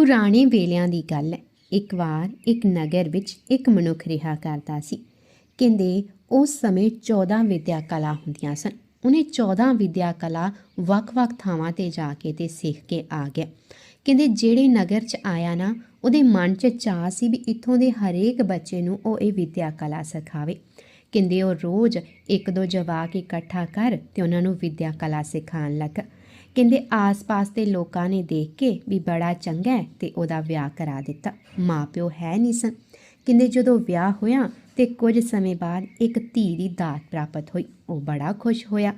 ਪੁਰਾਣੇ ਵੇਲਿਆਂ ਦੀ ਗੱਲ ਹੈ। ਇੱਕ ਵਾਰ ਇੱਕ ਨਗਰ ਵਿੱਚ ਇੱਕ ਮਨੁੱਖ ਰਿਹਾ ਕਰਦਾ ਸੀ। ਕਹਿੰਦੇ ਉਸ ਸਮੇਂ 14 ਵਿਦਿਆ ਕਲਾ ਹੁੰਦੀਆਂ ਸਨ। ਉਹਨੇ 14 ਵਿਦਿਆ ਕਲਾ ਵੱਖ-ਵੱਖ ਥਾਵਾਂ ਤੇ ਜਾ ਕੇ ਤੇ ਸਿੱਖ ਕੇ ਆ ਗਿਆ। ਕਹਿੰਦੇ ਜਿਹੜੇ ਨਗਰ 'ਚ ਆਇਆ ਨਾ, ਉਹਦੇ ਮਨ 'ਚ ਚਾਹ ਸੀ ਵੀ ਇੱਥੋਂ ਦੇ ਹਰੇਕ ਬੱਚੇ ਨੂੰ ਉਹ ਇਹ ਵਿਦਿਆ ਕਲਾ ਸਿਖਾਵੇ। ਕਹਿੰਦੇ ਉਹ ਰੋਜ਼ ਇੱਕ ਦੋ ਜਵਾਕ ਇਕੱਠਾ ਕਰ ਤੇ ਉਹਨਾਂ ਨੂੰ ਵਿਦਿਆ ਕਲਾ ਸਿਖਾਉਣ ਲੱਗਾ। ਕਹਿੰਦੇ ਆਸ-ਪਾਸ ਦੇ ਲੋਕਾਂ ਨੇ ਦੇਖ ਕੇ ਵੀ ਬੜਾ ਚੰਗਾ ਹੈ ਤੇ ਉਹਦਾ ਵਿਆਹ ਕਰਾ ਦਿੱਤਾ। ਮਾਪਿਓ ਹੈ ਨਹੀਂ ਸਨ। ਕਹਿੰਦੇ ਜਦੋਂ ਵਿਆਹ ਹੋਇਆ ਤੇ ਕੁਝ ਸਮੇਂ ਬਾਅਦ ਇੱਕ ਧੀ ਦੀ ਦਾਤ ਪ੍ਰਾਪਤ ਹੋਈ। ਉਹ ਬੜਾ ਖੁਸ਼ ਹੋਇਆ।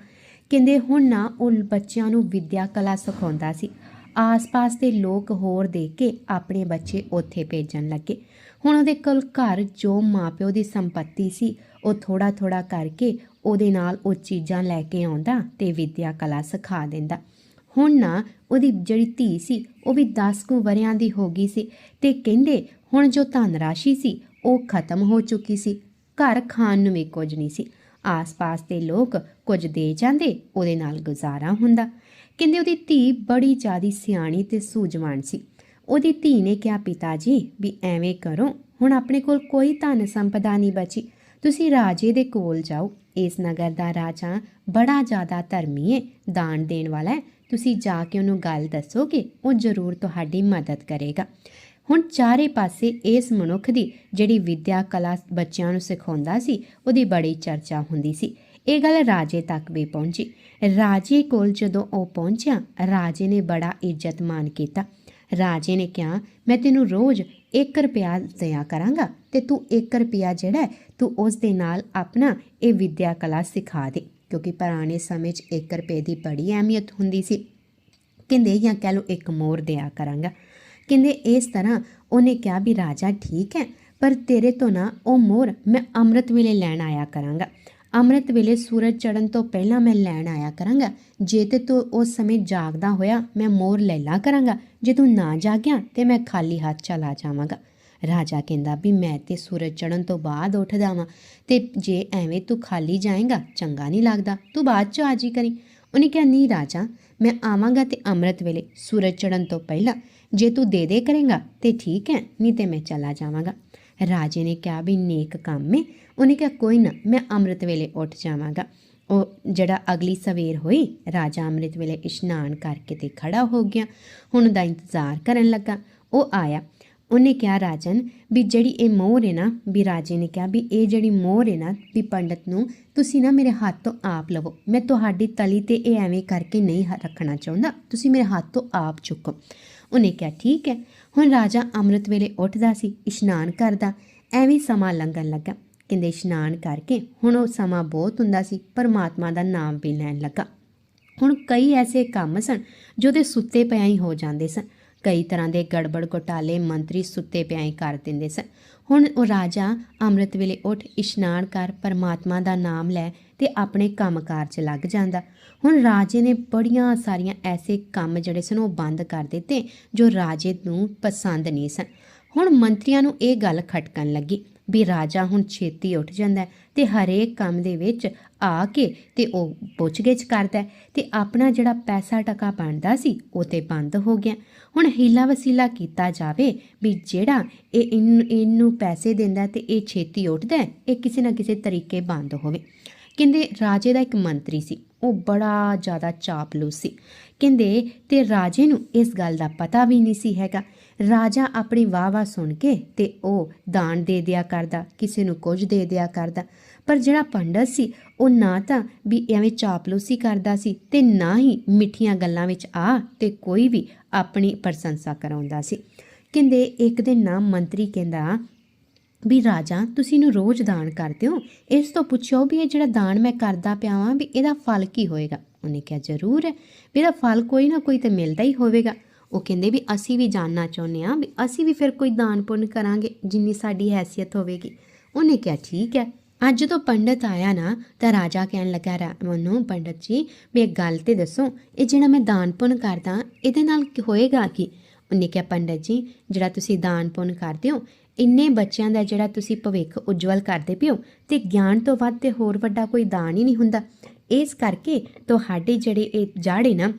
ਕਹਿੰਦੇ ਹੁਣ ਨਾ ਉਹ ਬੱਚਿਆਂ ਨੂੰ ਵਿਦਿਆ ਕਲਾ ਸਿਖਾਉਂਦਾ ਸੀ। ਆਸ-ਪਾਸ ਦੇ ਲੋਕ ਹੋਰ ਦੇਖ ਕੇ ਆਪਣੇ ਬੱਚੇ ਉੱਥੇ ਭੇਜਣ ਲੱਗੇ। ਹੁਣ ਉਹਦੇ ਕੋਲ ਘਰ ਜੋ ਮਾਪਿਓ ਦੀ ਸੰਪਤੀ ਸੀ, ਉਹ ਥੋੜਾ ਥੋੜਾ ਕਰਕੇ ਉਹਦੇ ਨਾਲ ਉਹ ਚੀਜ਼ਾਂ ਲੈ ਕੇ ਆਉਂਦਾ ਤੇ ਵਿਦਿਆ ਕਲਾ ਸਿਖਾ ਦਿੰਦਾ। ਹੁਣ ਨਾ ਉਹਦੀ ਜਿਹੜੀ ਧੀ ਸੀ, ਉਹ ਵੀ 10 ਕੁ ਵਰਿਆਂ ਦੀ ਹੋ ਗਈ ਸੀ ਤੇ ਕਹਿੰਦੇ ਹੁਣ ਜੋ ਧਨ ਰਾਸ਼ੀ ਸੀ, ਉਹ ਖਤਮ ਹੋ ਚੁੱਕੀ ਸੀ। ਘਰ ਖਾਣ ਨੂੰ ਵੀ ਕੁਝ ਨਹੀਂ ਸੀ। ਆਸ-ਪਾਸ ਦੇ ਲੋਕ ਕੁਝ ਦੇ ਜਾਂਦੇ, ਉਹਦੇ ਨਾਲ ਗੁਜ਼ਾਰਾ ਹੁੰਦਾ। ਕਹਿੰਦੇ ਉਹਦੀ ਧੀ ਬੜੀ ਜ਼ਿਆਦੀ ਸਿਆਣੀ ਤੇ ਸੂਝਵਾਨ ਸੀ। ਉਹਦੀ ਧੀ ਨੇ ਕਿਹਾ, ਪਿਤਾ ਜੀ, ਵੀ ਐਵੇਂ ਕਰੋ, ਹੁਣ ਆਪਣੇ ਕੋਲ ਕੋਈ ਧਨ ਸੰਪਦਾ ਨਹੀਂ ਬਚੀ। ਤੁਸੀਂ ਰਾਜੇ ਦੇ ਕੋਲ ਜਾਓ। ਇਸ ਨਗਰ ਦਾ ਰਾਜਾ ਬੜਾ ਜ਼ਿਆਦਾ ਧਰਮੀ ਹੈ ਦਾਨ ਦੇਣ ਵਾਲਾ ਹੈ ਤੁਸੀਂ ਜਾ ਕੇ ਉਹਨੂੰ ਗੱਲ ਦੱਸੋਗੇ, ਉਹ ਜ਼ਰੂਰ ਤੁਹਾਡੀ ਮਦਦ ਕਰੇਗਾ। ਹੁਣ ਚਾਰੇ ਪਾਸੇ ਇਸ ਮਨੁੱਖ ਦੀ ਜਿਹੜੀ ਵਿਦਿਆ ਕਲਾ ਬੱਚਿਆਂ ਨੂੰ ਸਿਖਾਉਂਦਾ ਸੀ, ਉਹਦੀ ਬੜੀ ਚਰਚਾ ਹੁੰਦੀ ਸੀ। ਇਹ ਗੱਲ ਰਾਜੇ ਤੱਕ ਵੀ ਪਹੁੰਚੀ। ਰਾਜੇ ਕੋਲ ਜਦੋਂ ਉਹ ਪਹੁੰਚਿਆ, ਰਾਜੇ ਨੇ ਬੜਾ ਇੱਜ਼ਤ ਮਾਨ ਕੀਤਾ। ਰਾਜੇ ਨੇ ਕਿਹਾ, ਮੈਂ ਤੈਨੂੰ ਰੋਜ਼ 1 ਰੁਪਿਆ ਦਿਆ ਕਰਾਂਗਾ ਤੇ ਤੂੰ 1 ਰੁਪਿਆ ਜਿਹੜਾ ਤੂੰ ਉਸ ਦੇ ਨਾਲ ਆਪਣਾ ਇਹ ਵਿਦਿਆ ਕਲਾ ਸਿਖਾ ਦੇ। ਕਿਉਂਕਿ ਪੁਰਾਣੇ ਸਮੇਂ 'ਚ 1 ਰੁਪਏ ਦੀ ਬੜੀ ਅਹਿਮੀਅਤ ਹੁੰਦੀ ਸੀ। ਕਹਿੰਦੇ, ਜਾਂ ਕਹਿ ਲਓ ਇੱਕ ਮੋਰ ਦਿਆ ਕਰਾਂਗਾ। ਕਹਿੰਦੇ, ਇਸ ਤਰ੍ਹਾਂ ਉਹਨੇ ਕਿਹਾ ਵੀ, ਰਾਜਾ, ਠੀਕ ਹੈ, ਪਰ ਤੇਰੇ ਤੋਂ ਨਾ ਉਹ ਮੋਰ ਮੈਂ ਅੰਮ੍ਰਿਤ ਵੇਲੇ ਲੈਣ ਆਇਆ ਕਰਾਂਗਾ। ਅੰਮ੍ਰਿਤ ਵੇਲੇ ਸੂਰਜ ਚੜਨ ਤੋਂ ਪਹਿਲਾਂ ਮੈਂ ਲੈਣ ਆਇਆ ਕਰਾਂਗਾ। ਜੇ ਤੇ ਤੂੰ ਉਸ ਸਮੇਂ ਜਾਗਦਾ ਹੋਇਆ, ਮੈਂ ਮੋਰ ਲੈ ਲਾ ਕਰਾਂਗਾ। ਜੇ ਤੂੰ ਨਾ ਜਾਗਿਆ, ਤੇ ਮੈਂ ਖਾਲੀ ਹੱਥ ਚਲਾ ਜਾਵਾਂਗਾ। ਰਾਜਾ ਕਹਿੰਦਾ ਵੀ ਮੈਂ ਤੇ ਸੂਰਜ ਚੜਨ ਤੋਂ ਬਾਅਦ ਉੱਠਦਾ ਵਾਂ ਤੇ ਜੇ ਐਵੇਂ ਤੂੰ ਖਾਲੀ ਜਾਏਗਾ, ਚੰਗਾ ਨਹੀਂ ਲੱਗਦਾ। ਤੂੰ ਬਾਅਦ ਚ ਆਜੀ ਕਰੀ। ਉਹਨੇ ਕਿਹਾ, ਨਹੀਂ ਰਾਜਾ, ਮੈਂ ਆਵਾਂਗਾ ਤੇ ਅੰਮ੍ਰਿਤ ਵੇਲੇ ਸੂਰਜ ਚੜਨ ਤੋਂ ਪਹਿਲਾਂ ਜੇ ਤੂੰ ਦੇ ਦੇ ਕਰੇਗਾ ਤੇ ਠੀਕ ਹੈ, ਨਹੀਂ ਤੇ ਮੈਂ ਚਲਾ ਜਾਵਾਂਗਾ। ਰਾਜੇ ਨੇ ਕਿਹਾ ਵੀ ਨੇਕ ਕੰਮ ਹੈ ਉਹਨੇ ਕਿਹਾ, ਕੋਈ ਨਾ, ਮੈਂ ਅੰਮ੍ਰਿਤ ਵੇਲੇ ਉੱਠ ਜਾਵਾਂਗਾ। ਉਹ ਜਿਹੜਾ ਅਗਲੀ ਸਵੇਰ ਹੋਈ, ਰਾਜਾ ਅੰਮ੍ਰਿਤ ਵੇਲੇ ਇਸ਼ਨਾਨ ਕਰਕੇ ਤੇ ਖੜਾ ਹੋ ਗਿਆ। ਹੁਣ ਦਾ ਇੰਤਜ਼ਾਰ ਕਰਨ ਲੱਗਾ। ਉਹ ਆਇਆ। ਉਹਨੇ ਕਿਹਾ, ਰਾਜਨ, ਵੀ ਜਿਹੜੀ ਇਹ ਮੋਹਰ ਹੈ ਨਾ, ਵੀ ਰਾਜੇ ਨੇ ਕਿਹਾ ਵੀ ਇਹ ਜਿਹੜੀ ਮੋਹਰ ਹੈ ਨਾ, ਵੀ ਪੰਡਤ ਨੂੰ ਤੁਸੀਂ ਨਾ ਮੇਰੇ ਹੱਥ ਤੋਂ ਆਪ ਲਵੋ। ਮੈਂ ਤੁਹਾਡੀ ਤਲੀ ਤੇ ਇਹ ਐਵੇਂ ਕਰਕੇ ਨਹੀਂ ਰੱਖਣਾ ਚਾਹੁੰਦਾ। ਤੁਸੀਂ ਮੇਰੇ ਹੱਥ ਤੋਂ ਆਪ ਚੁੱਕੋ। ਉਹਨੇ ਕਿਹਾ, ਠੀਕ ਹੈ। ਹੁਣ ਰਾਜਾ ਅੰਮ੍ਰਿਤ ਵੇਲੇ ਉੱਠਦਾ ਸੀ, ਇਸ਼ਨਾਨ ਕਰਦਾ, ਐਵੇਂ ਸਮਾਂ ਲੰਘਣ ਲੱਗਾ। ਕਹਿੰਦੇ ਇਸ਼ਨਾਨ ਕਰਕੇ ਹੁਣ ਉਹ ਸਮਾਂ ਬਹੁਤ ਹੁੰਦਾ ਸੀ, ਪਰਮਾਤਮਾ ਦਾ ਨਾਮ ਵੀ ਲੈਣ ਲੱਗਾ। ਹੁਣ ਕਈ ਐਸੇ ਕੰਮ ਸਨ, ਜੋ ਤੇ ਸੁੱਤੇ ਪਿਆ ਹੀ ਹੋ ਜਾਂਦੇ ਸਨ। ਕਈ ਤਰ੍ਹਾਂ ਦੇ ਗੜਬੜ ਘੋਟਾਲੇ ਮੰਤਰੀ ਸੁੱਤੇ ਪਿਆਏ ਕਰ ਦਿੰਦੇ ਸਨ। ਹੁਣ ਉਹ ਰਾਜਾ ਅੰਮ੍ਰਿਤ ਵੇਲੇ ਉੱਠ ਇਸ਼ਨਾਨ ਕਰ ਪਰਮਾਤਮਾ ਦਾ ਨਾਮ ਲੈ ਤੇ ਆਪਣੇ ਕੰਮਕਾਰ 'ਚ ਲੱਗ ਜਾਂਦਾ। ਹੁਣ ਰਾਜੇ ਨੇ ਬੜੀਆਂ ਸਾਰੀਆਂ ਐਸੇ ਕੰਮ ਜਿਹੜੇ ਸਨ ਉਹ ਬੰਦ ਕਰ ਦਿੱਤੇ ਜੋ ਰਾਜੇ ਨੂੰ ਪਸੰਦ ਨਹੀਂ ਸਨ। ਹੁਣ ਮੰਤਰੀਆਂ ਨੂੰ ਇਹ ਗੱਲ ਖਟਕਣ ਲੱਗੀ ਵੀ ਰਾਜਾ ਹੁਣ ਛੇਤੀ ਉੱਠ ਜਾਂਦਾ ਹੈ ਤੇ ਹਰੇਕ ਕੰਮ ਦੇ ਵਿੱਚ ਆ ਕੇ ਤੇ ਉਹ ਪੁੱਛਗਿੱਛ ਕਰਦਾ ਹੈ ਤੇ ਆਪਣਾ ਜਿਹੜਾ ਪੈਸਾ ਟਕਾ ਬਣਦਾ ਸੀ ਉਹ ਤੇ ਬੰਦ ਹੋ ਗਿਆ। ਹੁਣ ਹੀਲਾ ਵਸੀਲਾ ਕੀਤਾ ਜਾਵੇ ਵੀ ਜਿਹੜਾ ਇਹ ਇਹਨੂੰ- ਇਹਨੂੰ ਪੈਸੇ ਦਿੰਦਾ ਤੇ ਇਹ ਛੇਤੀ ਉੱਠਦਾ, ਇਹ ਕਿਸੇ ਨਾ ਕਿਸੇ ਤਰੀਕੇ ਬੰਦ ਹੋਵੇ। ਕਹਿੰਦੇ ਰਾਜੇ ਦਾ ਇੱਕ ਮੰਤਰੀ ਸੀ, ਉਹ ਬੜਾ ਜ਼ਿਆਦਾ ਚਾਪਲੂਸ ਸੀ। ਕਹਿੰਦੇ ਤੇ ਰਾਜੇ ਨੂੰ ਇਸ ਗੱਲ ਦਾ ਪਤਾ ਵੀ ਨਹੀਂ ਸੀ ਹੈਗਾ। ਰਾਜਾ ਆਪਣੀ ਵਾਹ-ਵਾਹ ਸੁਣ ਕੇ ਤੇ ਉਹ ਦਾਨ ਦੇ ਦਿਆ ਕਰਦਾ, ਕਿਸੇ ਨੂੰ ਕੁਝ ਦੇ ਦਿਆ ਕਰਦਾ। ਪਰ ਜਿਹੜਾ ਪੰਡਤ ਸੀ, ਉਹ ਨਾ ਤਾਂ ਵੀ ਐਵੇਂ ਚਾਪਲੂਸੀ ਕਰਦਾ ਸੀ ਤੇ ਨਾ ਹੀ ਮਿੱਠੀਆਂ ਗੱਲਾਂ ਵਿੱਚ ਆ ਤੇ ਕੋਈ ਵੀ ਆਪਣੀ ਪ੍ਰਸ਼ੰਸਾ ਕਰਾਉਂਦਾ ਸੀ। ਕਹਿੰਦੇ ਇੱਕ ਦਿਨ ਨਾ ਮੰਤਰੀ ਕਹਿੰਦਾ, ਵੀ ਰਾਜਾ, ਤੁਸੀਂ ਨੂੰ ਰੋਜ਼ ਦਾਨ ਕਰਦੇ ਹੋ। ਇਸ ਤੋਂ ਪੁੱਛੋ ਵੀ ਇਹ ਜਿਹੜਾ ਦਾਨ ਮੈਂ ਕਰਦਾ ਪਿਆ ਵਾਂ, ਵੀ ਇਹਦਾ ਫਲ ਕੀ ਹੋਏਗਾ? ਉਹਨੇ ਕਿਹਾ, ਜ਼ਰੂਰ। ਹੈ ਵੀ ਇਹਦਾ ਫਲ ਕੋਈ ਨਾ ਕੋਈ ਤੇ ਮਿਲਦਾ ਹੀ ਹੋਵੇਗਾ। ਉਹ ਕਹਿੰਦੇ ਵੀ, ਅਸੀਂ ਵੀ ਜਾਣਨਾ ਚਾਹੁੰਦੇ ਹਾਂ, ਵੀ ਅਸੀਂ ਵੀ ਫਿਰ ਕੋਈ ਦਾਨ ਪੁੰਨ ਕਰਾਂਗੇ, ਜਿੰਨੀ ਸਾਡੀ ਹੈਸੀਅਤ ਹੋਵੇਗੀ। ਉਹਨੇ ਕਿਹਾ, ਠੀਕ ਹੈ। ਅੱਜ ਜਦੋਂ ਪੰਡਤ ਆਇਆ ਨਾ, ਤਾਂ ਰਾਜਾ ਕਹਿਣ ਲੱਗਾ, ਰਾ- ਮੈਨੂੰ ਪੰਡਤ ਜੀ, ਵੀ ਇੱਕ ਗੱਲ ਤੇ ਦੱਸੋ, ਇਹ ਜਿਹੜਾ ਮੈਂ ਦਾਨ ਪੁੰਨ ਕਰਦਾ, ਇਹਦੇ ਨਾਲ ਕੀ ਹੋਏਗਾ ਕੀ? ਉਹਨੇ ਕਿਹਾ, ਪੰਡਤ ਜੀ, ਜਿਹੜਾ ਤੁਸੀਂ ਦਾਨ ਪੁੰਨ ਕਰਦੇ ਹੋ, ਇੰਨੇ ਬੱਚਿਆਂ ਦਾ ਜਿਹੜਾ ਤੁਸੀਂ ਭਵਿੱਖ ਉਜਵਲ ਕਰਦੇ ਪਿਓ ਤੇ ਗਿਆਨ ਤੋਂ ਵੱਧ ਤੇ ਹੋਰ ਵੱਡਾ ਕੋਈ ਦਾਨ ਹੀ ਨਹੀਂ ਹੁੰਦਾ। ਇਸ ਕਰਕੇ ਤੁਹਾਡੇ ਜਿਹੜੇ ਇਹ ਜਾੜੇ ਨਾ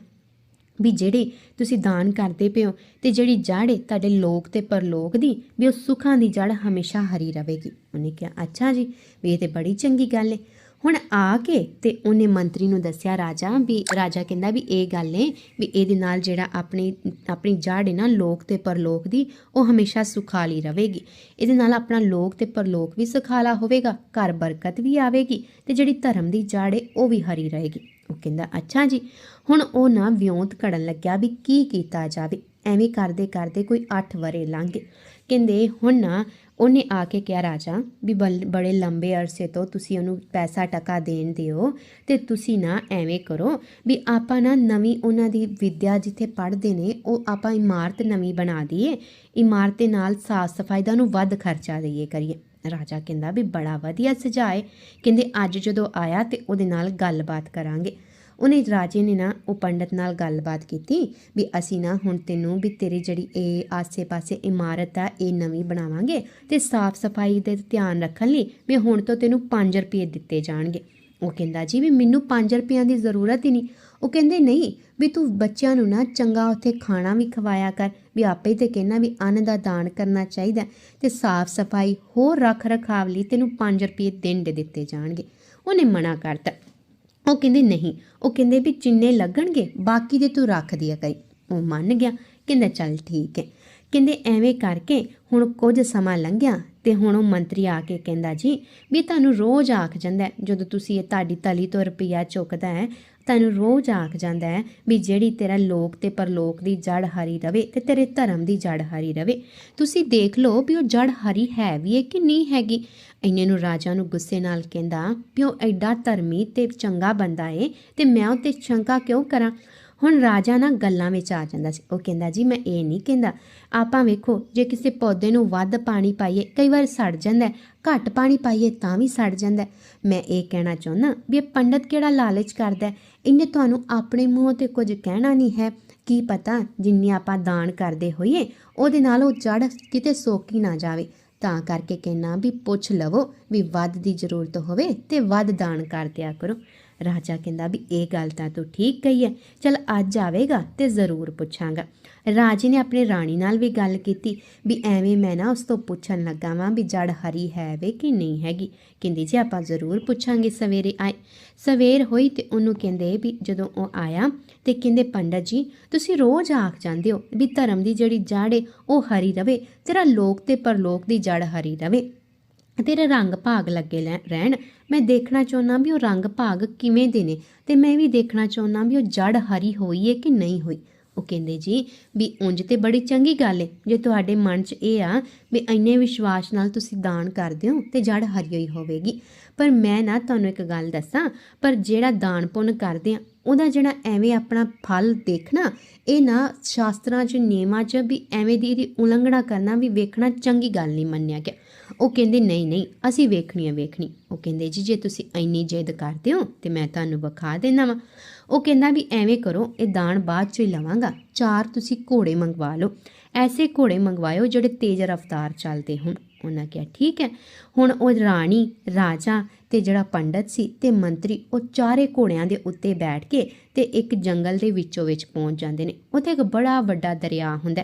ਵੀ ਜਿਹੜੇ ਤੁਸੀਂ ਦਾਨ ਕਰਦੇ ਪਿਓ ਤੇ ਜਿਹੜੀ ਜੜ ਹੈ ਤੁਹਾਡੇ ਲੋਕ ਤੇ ਪਰਲੋਕ ਦੀ, ਵੀ ਉਹ ਸੁੱਖਾਂ ਦੀ ਜੜ ਹਮੇਸ਼ਾ ਹਰੀ ਰਹੇਗੀ। ਉਹਨੇ ਕਿਹਾ, ਅੱਛਾ ਜੀ, ਵੀ ਇਹ ਤੇ ਬੜੀ ਚੰਗੀ ਗੱਲ ਹੈ। ਹੁਣ ਆ ਕੇ ਤੇ ਉਹਨੇ ਮੰਤਰੀ ਨੂੰ ਦੱਸਿਆ ਰਾਜਾ ਵੀ, ਰਾਜਾ ਕਹਿੰਦਾ ਵੀ ਇਹ ਗੱਲ ਹੈ ਵੀ ਇਹਦੇ ਨਾਲ ਜਿਹੜਾ ਆਪਣੀ ਆਪਣੀ ਜੜ ਹੈ ਨਾ ਲੋਕ ਤੇ ਪਰਲੋਕ ਦੀ, ਉਹ ਹਮੇਸ਼ਾ ਸੁਖਾਲੀ ਰਹੇਗੀ। ਇਹਦੇ ਨਾਲ ਆਪਣਾ ਲੋਕ ਤੇ ਪਰਲੋਕ ਵੀ ਸੁਖਾਲਾ ਹੋਵੇਗਾ, ਘਰ ਬਰਕਤ ਵੀ ਆਵੇਗੀ ਤੇ ਜਿਹੜੀ ਧਰਮ ਦੀ ਜੜ ਹੈ ਉਹ ਵੀ ਹਰੀ ਰਹੇਗੀ। ਉਹ ਕਹਿੰਦਾ, ਅੱਛਾ ਜੀ, ਹੁਣ ਉਹ ਨਾ ਵਿਉਂਤ ਘੜਨ ਲੱਗਿਆ ਵੀ ਕੀ ਕੀਤਾ ਜਾਵੇ। ਐਵੇਂ ਕਰਦੇ ਕਰਦੇ ਕੋਈ 8 ਵਰੇ ਲੰਘ ਗਏ। ਕਹਿੰਦੇ, ਹੁਣ ਨਾ ਉਹਨੇ ਆ ਕੇ ਕਿਹਾ, ਰਾਜਾ, ਵੀ ਬਲ- ਬੜੇ ਲੰਬੇ ਅਰਸੇ ਤੋਂ ਤੁਸੀਂ ਉਹਨੂੰ ਪੈਸਾ ਟਕਾ ਦੇਣ ਦਿਓ ਤੇ ਤੁਸੀਂ ਨਾ ਐਵੇਂ ਕਰੋ ਵੀ ਆਪਾਂ ਨਾ ਨਵੀਂ ਉਹਨਾਂ ਦੀ ਵਿਦਿਆ ਜਿੱਥੇ ਪੜ੍ਹਦੇ ਨੇ, ਉਹ ਆਪਾਂ ਇਮਾਰਤ ਨਵੀਂ ਬਣਾ ਦਈਏ। ਇਮਾਰਤ ਦੇ ਨਾਲ ਸਾਫ਼ ਸਫ਼ਾਈ ਦਾ ਉਹਨੂੰ ਵੱਧ ਖਰਚਾ ਦਈਏ ਕਰੀਏ। ਰਾਜਾ ਕਹਿੰਦਾ ਵੀ ਬੜਾ ਵਧੀਆ ਸੁਝਾਅ ਕਹਿੰਦੇ ਅੱਜ ਜਦੋਂ ਆਇਆ ਤੇ ਉਹਦੇ ਨਾਲ ਗੱਲਬਾਤ ਕਰਾਂਗੇ। ਉਹਨੇ ਰਾਜੇ ਨੇ ਨਾ ਉਹ ਪੰਡਤ ਨਾਲ ਗੱਲਬਾਤ ਕੀਤੀ ਵੀ ਅਸੀਂ ਨਾ ਹੁਣ ਤੈਨੂੰ ਵੀ ਤੇਰੀ ਜਿਹੜੀ ਇਹ ਆਸੇ-ਪਾਸੇ ਇਮਾਰਤ ਆ, ਇਹ ਨਵੀਂ ਬਣਾਵਾਂਗੇ ਤੇ ਸਾਫ਼ ਸਫ਼ਾਈ ਦੇ ਧਿਆਨ ਰੱਖਣ ਲਈ ਵੀ ਹੁਣ ਤੋਂ ਤੈਨੂੰ 5 ਰੁਪਏ ਦਿੱਤੇ ਜਾਣਗੇ। ਉਹ ਕਹਿੰਦਾ ਜੀ ਵੀ ਮੈਨੂੰ 5 ਰੁਪਈਆਂ ਦੀ ਜ਼ਰੂਰਤ ਹੀ ਨਹੀਂ। ਉਹ ਕਹਿੰਦੇ, ਨਹੀਂ, ਵੀ ਤੂੰ ਬੱਚਿਆਂ ਨੂੰ ਨਾ ਚੰਗਾ ਉੱਥੇ ਖਾਣਾ ਵੀ ਖਵਾਇਆ ਕਰ, ਵੀ ਆਪੇ ਤੇ ਕਹਿਣਾ ਵੀ ਅੰਨ ਦਾ ਦਾਨ ਕਰਨਾ ਚਾਹੀਦਾ ਤੇ ਸਾਫ਼ ਸਫ਼ਾਈ ਹੋਰ ਰੱਖ ਰਖਾਵ ਲਈ ਤੈਨੂੰ 5 ਰੁਪਏ ਦਿਨ ਦੇ ਦਿੱਤੇ ਜਾਣਗੇ। ਉਹਨੇ ਮਨਾ ਕਰਤਾ। ਉਹ ਕਹਿੰਦੇ, ਨਹੀਂ। ਉਹ ਕਹਿੰਦੇ, ਵੀ ਜਿੰਨੇ ਲੱਗਣਗੇ, ਬਾਕੀ ਦੇ ਤੂੰ ਰੱਖ ਦਿਆ ਕਰੀ। ਉਹ ਮੰਨ ਗਿਆ, ਕਹਿੰਦਾ, ਚੱਲ ਠੀਕ ਹੈ। ਕਹਿੰਦੇ, ਐਵੇਂ ਕਰਕੇ ਹੁਣ ਕੁਝ ਸਮਾਂ ਲੰਘਿਆ ਤੇ ਹੁਣ ਉਹ ਮੰਤਰੀ ਆ ਕੇ ਕਹਿੰਦਾ, ਜੀ, ਵੀ ਤੁਹਾਨੂੰ ਰੋਜ਼ ਆਖ ਜਾਂਦਾ ਜਦੋਂ ਤੁਸੀਂ ਇਹ ਤੁਹਾਡੀ ਤਲੀ ਤੋਂ ਰੁਪਈਆ ਚੁੱਕਦਾ ਹੈ, ਤੁਹਾਨੂੰ ਰੋਜ਼ ਆਖ ਜਾਂਦਾ ਹੈ ਵੀ ਜਿਹੜੀ ਤੇਰਾ ਲੋਕ ਤੇ ਪਰਲੋਕ ਦੀ ਜੜ ਹਰੀ ਰਵੇ ਤੇ ਤੇਰੇ ਧਰਮ ਦੀ ਜੜ ਹਰੀ ਰਵੇ। ਤੁਸੀਂ ਦੇਖ ਲਓ ਵੀ ਉਹ ਜੜ ਹਰੀ ਹੈ ਵੀ ਹੈ ਕਿ ਨਹੀਂ ਹੈਗੀ। ਇੰਨੇ ਨੂੰ ਰਾਜਾ ਨੂੰ ਗੁੱਸੇ ਨਾਲ ਕਹਿੰਦਾ, ਵੀ ਉਹ ਐਡਾ ਧਰਮੀ ਤੇ ਚੰਗਾ ਬੰਦਾ ਏ ਤੇ ਮੈਂ ਉਹ ਤੇ ਸ਼ੰਕਾ ਕਿਉਂ ਕਰਾਂ? ਹੁਣ ਰਾਜਾ ਨਾ ਗੱਲਾਂ ਵਿੱਚ ਆ ਜਾਂਦਾ ਸੀ। ਉਹ ਕਹਿੰਦਾ, ਜੀ, ਮੈਂ ਇਹ ਨਹੀਂ ਕਹਿੰਦਾ। ਆਪਾਂ ਵੇਖੋ, ਜੇ ਕਿਸੇ ਪੌਦੇ ਨੂੰ ਵੱਧ ਪਾਣੀ ਪਾਈਏ, ਕਈ ਵਾਰ ਸੜ ਜਾਂਦਾ ਘੱਟ ਪਾਣੀ ਪਾਈਏ ਤਾਂ ਵੀ ਸੜ ਜਾਂਦਾ ਮੈਂ ਇਹ ਕਹਿਣਾ ਚਾਹੁੰਦਾ ਵੀ ਇਹ ਪੰਡਤ ਕਿਹੜਾ ਲਾਲਚ ਕਰਦਾ ਇਹਨੇ ਤੁਹਾਨੂੰ ਆਪਣੇ ਮੂੰਹੋਂ ਤੇ ਕੁਝ ਕਹਿਣਾ ਨਹੀਂ ਹੈ। ਕੀ ਪਤਾ, ਜਿੰਨੀ ਆਪਾਂ ਦਾਨ ਕਰਦੇ ਹੋਈਏ, ਉਹਦੇ ਨਾਲ ਉਹ ਜੜ ਕਿਤੇ ਸੋਕੀ ਨਾ ਜਾਵੇ। ਤਾਂ ਕਰਕੇ ਕਹਿਣਾ ਵੀ ਪੁੱਛ ਲਵੋ ਵੀ ਵੱਧ ਦੀ ਜ਼ਰੂਰਤ ਹੋਵੇ ਤੇ ਵੱਧ ਦਾਨ ਕਰ ਦਿਆ ਕਰੋ। ਰਾਜਾ ਕਹਿੰਦਾ ਵੀ ਇਹ ਗੱਲ ਤਾਂ ਤੂੰ ਠੀਕ ਕਹੀ ਹੈ ਚਲ ਅੱਜ ਆਵੇਗਾ ਤੇ ਜ਼ਰੂਰ ਪੁੱਛਾਂਗਾ। ਰਾਜੇ ਨੇ ਆਪਣੇ ਰਾਣੀ ਨਾਲ ਵੀ ਗੱਲ ਕੀਤੀ ਵੀ ਐਵੇਂ ਮੈਂ ਨਾ ਉਸ ਤੋਂ ਪੁੱਛਣ ਲੱਗਾ ਵਾਂ ਵੀ ਜੜ ਹਰੀ ਹੈ ਵੇ ਕਿ ਨਹੀਂ ਹੈਗੀ। ਕਹਿੰਦੀ ਜੀ ਆਪਾਂ ਜ਼ਰੂਰ ਪੁੱਛਾਂਗੇ ਸਵੇਰੇ ਆਏ। ਸਵੇਰ ਹੋਈ ਤੇ ਉਹਨੂੰ ਕਹਿੰਦੇ ਵੀ ਜਦੋਂ ਉਹ ਆਇਆ ਤੇ ਕਹਿੰਦੇ ਪੰਡਤ ਜੀ, ਤੁਸੀਂ ਰੋਜ਼ ਆਖ ਜਾਂਦੇ ਹੋ ਵੀ ਧਰਮ ਦੀ ਜਿਹੜੀ ਜੜ ਏ ਉਹ ਹਰੀ ਰਵੇ, ਤੇਰਾ ਲੋਕ ਤੇ ਪਰਲੋਕ ਦੀ ਜੜ ਹਰੀ ਰਵੇ। ਤੇਰੇ ਰੰਗ ਭਾਗ ਲੱਗੇ ਲੈ- ਰਹਿਣ। ਮੈਂ ਦੇਖਣਾ ਚਾਹੁੰਦਾ ਵੀ ਉਹ ਰੰਗ ਭਾਗ ਕਿਵੇਂ ਦੇ ਨੇ ਤੇ ਮੈਂ ਵੀ ਦੇਖਣਾ ਚਾਹੁੰਦਾ ਵੀ ਉਹ ਜੜ ਹਰੀ ਹੋਈ ਹੈ ਕਿ ਨਹੀਂ ਹੋਈ। ਉਹ ਕਹਿੰਦੇ ਜੀ, ਵੀ ਉਂਝ ਤੇ ਬੜੀ ਚੰਗੀ ਗੱਲ ਹੈ ਜੇ ਤੁਹਾਡੇ ਮਨ 'ਚ ਇਹ ਆ ਵੀ ਇੰਨੇ ਵਿਸ਼ਵਾਸ ਨਾਲ ਤੁਸੀਂ ਦਾਨ ਕਰਦੇ ਹੋ ਤੇ ਜੜ ਹਰੀ ਹੋਈ ਹੋਵੇਗੀ। ਪਰ ਮੈਂ ਨਾ ਤੁਹਾਨੂੰ ਇੱਕ ਗੱਲ ਦੱਸਾਂ, ਪਰ ਜਿਹੜਾ ਦਾਨ ਪੁੰਨ ਕਰਦੇ ਆ ਉਹਦਾ ਜਿਹੜਾ ਐਵੇਂ ਆਪਣਾ ਫਲ ਦੇਖਣਾ, ਇਹ ਨਾ ਸ਼ਾਸਤਰਾਂ 'ਚ, ਨਿਯਮਾਂ 'ਚ ਵੀ ਐਵੇਂ ਦੀ ਇਹਦੀ ਉਲੰਘਣਾ ਕਰਨਾ ਵੀ ਵੇਖਣਾ ਚੰਗੀ ਗੱਲ ਨਹੀਂ ਮੰਨਿਆ ਗਿਆ। ਉਹ ਕਹਿੰਦੇ, ਨਹੀਂ ਨਹੀਂ, ਅਸੀਂ ਵੇਖਣੀ ਹੈ ਵੇਖਣੀ। ਉਹ ਕਹਿੰਦੇ, ਜੀ, ਜੇ ਤੁਸੀਂ ਇੰਨੀ ਜਿੱਦ ਕਰਦੇ ਹੋ, ਤੇ ਮੈਂ ਤੁਹਾਨੂੰ ਵਿਖਾ ਦੇਣਾ ਵਾ। ਉਹ ਕਹਿੰਦਾ ਵੀ ਐਵੇਂ ਕਰੋ, ਇਹ ਦਾਨ ਬਾਅਦ ਚ ਹੀ ਲਵਾਂਗਾ। ਚਾਰ ਤੁਸੀਂ ਘੋੜੇ ਮੰਗਵਾ ਲਓ। ਐਸੇ ਘੋੜੇ ਮੰਗਵਾਇਓ ਜਿਹੜੇ ਤੇਜ਼ ਰਫ਼ਤਾਰ ਚੱਲਦੇ ਹੋਣ। ਉਹਨਾਂ ਕਿਹਾ, ਠੀਕ ਹੈ। ਹੁਣ ਉਹ ਰਾਣੀ, ਰਾਜਾ ਤੇ ਜਿਹੜਾ ਪੰਡਤ ਸੀ ਤੇ ਮੰਤਰੀ, ਉਹ ਚਾਰੇ ਘੋੜਿਆਂ ਦੇ ਉੱਤੇ ਬੈਠ ਕੇ ਤੇ ਇੱਕ ਜੰਗਲ ਦੇ ਵਿੱਚੋਂ ਵਿੱਚ ਪਹੁੰਚ ਜਾਂਦੇ ਨੇ। ਉੱਥੇ ਇੱਕ ਬੜਾ ਵੱਡਾ ਦਰਿਆ ਹੁੰਦਾ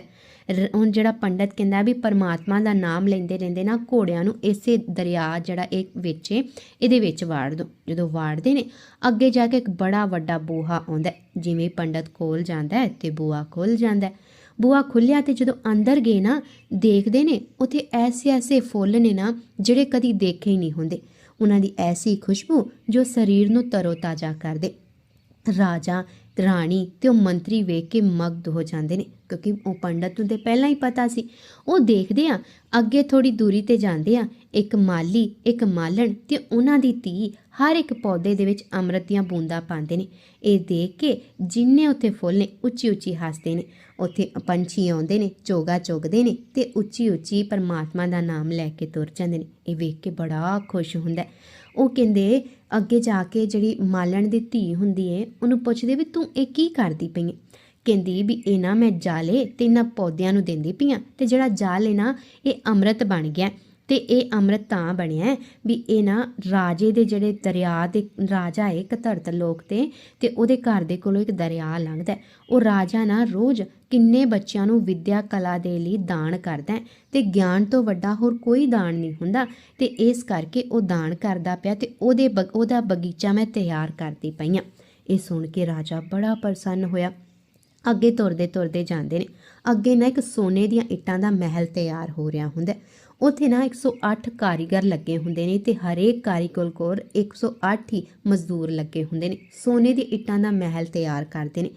ਰ- ਹੁਣ ਜਿਹੜਾ ਪੰਡਤ ਕਹਿੰਦਾ ਵੀ ਪਰਮਾਤਮਾ ਦਾ ਨਾਮ ਲੈਂਦੇ ਰਹਿੰਦੇ ਨਾ, ਘੋੜਿਆਂ ਨੂੰ ਇਸੇ ਦਰਿਆ ਜਿਹੜਾ ਇਹ ਵਿੱਚ ਇਹਦੇ ਵਿੱਚ ਵਾੜ ਦੋ। ਜਦੋਂ ਵਾੜਦੇ ਨੇ, ਅੱਗੇ ਜਾ ਕੇ ਇੱਕ ਬੜਾ ਵੱਡਾ ਬੂਹਾ ਆਉਂਦਾ ਜਿਵੇਂ ਪੰਡਤ ਕੋਲ ਜਾਂਦਾ ਹੈ ਤੇ ਬੂਹਾ ਖੁੱਲ ਜਾਂਦਾ ਹੈ। ਬੂਹਾ ਖੁੱਲਿਆ ਤੇ ਜਦੋਂ ਅੰਦਰ ਗਏ ਨਾ, ਦੇਖਦੇ ਨੇ, ਉੱਥੇ ਐਸੇ ਐਸੇ ਫੁੱਲ ਨੇ ਨਾ, ਜਿਹੜੇ ਕਦੀ ਦੇਖੇ ਹੀ ਨਹੀਂ ਹੁੰਦੇ ਉਹਨਾਂ ਦੀ ਐਸੀ ਖੁਸ਼ਬੂ ਜੋ ਸਰੀਰ ਨੂੰ ਤਰੋ ਤਰੋਤਾਜ਼ਾ ਕਰਦੇ ਰਾਜਾ ਰਾਣੀ ਤੇ ਉਹ ਮੰਤਰੀ ਵੇਖ ਕੇ ਮਗਧ ਹੋ ਜਾਂਦੇ ਨੇ, ਕਿਉਂਕਿ ਉਹ ਪੰਡਤ ਨੂੰ ਤੇ ਪਹਿਲਾਂ ਹੀ ਪਤਾ ਸੀ। ਉਹ ਦੇਖਦੇ ਆ, ਅੱਗੇ ਥੋੜੀ ਦੂਰੀ ਤੇ ਜਾਂਦੇ ਆ, ਇੱਕ ਮਾਲੀ, ਇੱਕ ਮਾਲਣ ਤੇ ਉਹਨਾਂ ਦੀ ਧੀ ਹਰ ਇੱਕ ਪੌਦੇ ਦੇ ਵਿੱਚ ਅੰਮ੍ਰਿਤ ਦੀਆਂ ਬੂੰਦਾਂ ਪਾਉਂਦੇ ਨੇ। ਇਹ ਦੇਖ ਕੇ ਜਿੰਨੇ ਉੱਥੇ ਫੁੱਲ ਨੇ ਉੱਚੀ ਉੱਚੀ ਹੱਸਦੇ ਨੇ। ਉੱਥੇ ਪੰਛੀ ਆਉਂਦੇ ਨੇ, ਚੋਗਾ ਚੁਗਦੇ ਨੇ ਤੇ ਉੱਚੀ ਉੱਚੀ ਪਰਮਾਤਮਾ ਦਾ ਨਾਮ ਲੈ ਕੇ ਤੁਰ ਜਾਂਦੇ ਨੇ। ਇਹ ਵੇਖ ਕੇ ਬੜਾ ਖੁਸ਼ ਹੁੰਦਾ ਹੈ। ਉਹ ਕਹਿੰਦੇ, ਅੱਗੇ ਜਾ ਕੇ ਜਿਹੜੀ ਮਾਲਣ ਦੀ ਧੀ ਹੁੰਦੀ ਏ, ਉਹਨੂੰ ਪੁੱਛਦੇ ਵੀ ਤੂੰ ਇਹ ਕੀ ਕਰਦੀ ਪਈ ਏ? ਕਹਿੰਦੀ ਵੀ ਇਹ ਨਾ ਮੈਂ ਜਾਲੇ ਤੇ ਇਹਨਾਂ ਪੌਦਿਆਂ ਨੂੰ ਦਿੰਦੀ ਪਈਆਂ ਤੇ ਜਿਹੜਾ ਜਾਲ ਏ ਨਾ, ਇਹ ਅੰਮ੍ਰਿਤ ਬਣ ਗਿਆ। ਤੇ ਇਹ ਅੰਮ੍ਰਿਤ ਤਾਂ ਬਣਿਆ ਹੈ ਵੀ ਇਹ ਨਾ ਰਾਜੇ ਦੇ ਜਿਹੜੇ ਦਰਿਆ ਦੇ ਰਾਜਾ ਹੈ, ਇੱਕ ਧਰਤ ਲੋਕ ਤੇ ਤੇ ਉਹਦੇ ਘਰ ਦੇ ਕੋਲੋਂ ਇੱਕ ਦਰਿਆ ਲੰਘਦਾ ਉਹ ਰਾਜਾ ਨਾ ਰੋਜ਼ ਕਿੰਨੇ ਬੱਚਿਆਂ ਨੂੰ ਵਿਦਿਆ ਕਲਾ ਦੇ ਲਈ ਦਾਨ ਕਰਦਾ ਹੈ ਤੇ ਗਿਆਨ ਤੋਂ ਵੱਡਾ ਹੋਰ ਕੋਈ ਦਾਨ ਨਹੀਂ ਹੁੰਦਾ ਤੇ ਇਸ ਕਰਕੇ ਉਹ ਦਾਨ ਕਰਦਾ ਪਿਆ ਤੇ ਉਹਦੇ ਬਗ- ਉਹਦਾ ਬਗੀਚਾ ਮੈਂ ਤਿਆਰ ਕਰਦੀ ਪਈ ਪਈਆਂ ਇਹ ਸੁਣ ਕੇ ਰਾਜਾ ਬੜਾ ਪ੍ਰਸੰਨ ਹੋਇਆ। ਅੱਗੇ ਤੁਰਦੇ ਤੁਰਦੇ ਜਾਂਦੇ ਨੇ। ਅੱਗੇ ਨਾ ਇੱਕ ਸੋਨੇ ਦੀਆਂ ਇੱਟਾਂ ਦਾ ਮਹਿਲ ਤਿਆਰ ਹੋ ਰਿਹਾ ਹੁੰਦਾ ਉੱਥੇ ਨਾ 108 ਕਾਰੀਗਰ ਲੱਗੇ ਹੁੰਦੇ ਨੇ ਤੇ ਹਰੇਕ ਕਾਰੀਗਰ ਕੋਲ 108 ਹੀ ਮਜ਼ਦੂਰ ਲੱਗੇ ਹੁੰਦੇ ਨੇ। ਸੋਨੇ ਦੀ ਇੱਟਾਂ ਦਾ ਮਹਿਲ ਤਿਆਰ ਕਰਦੇ ਨੇ।